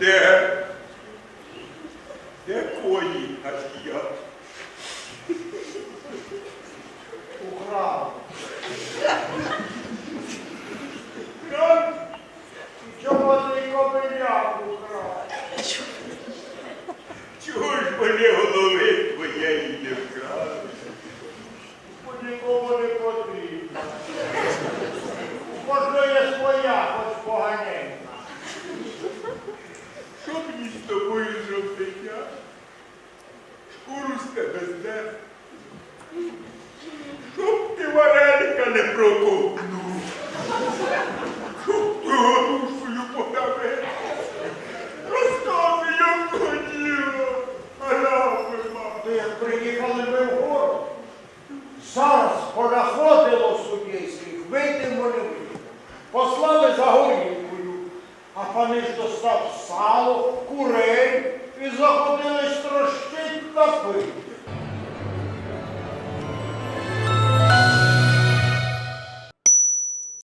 Де? Де коні на стоять? З тебе. Щоб ти вареника не проковтнув. Щоб ти горушкою подавив. Розказуй, як хотіло. Аляпима. То як приїхали ми в город, зараз понаходило судейських, вийдемо не. Послали за горілкою, а пани ж достав сало, курей і заходили строщить страшні.